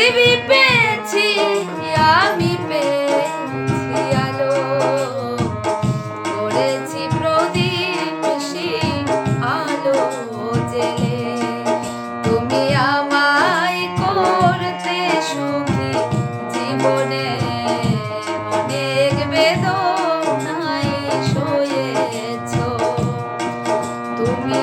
পৃথিবী পেয়েছি, আমি পেয়েছি আলো। করেছি প্রদীপ আলো জেলে তুমি আমায় করতে সুখী, জীবনে অনেক বেদনায় শোয়েছ। তুমি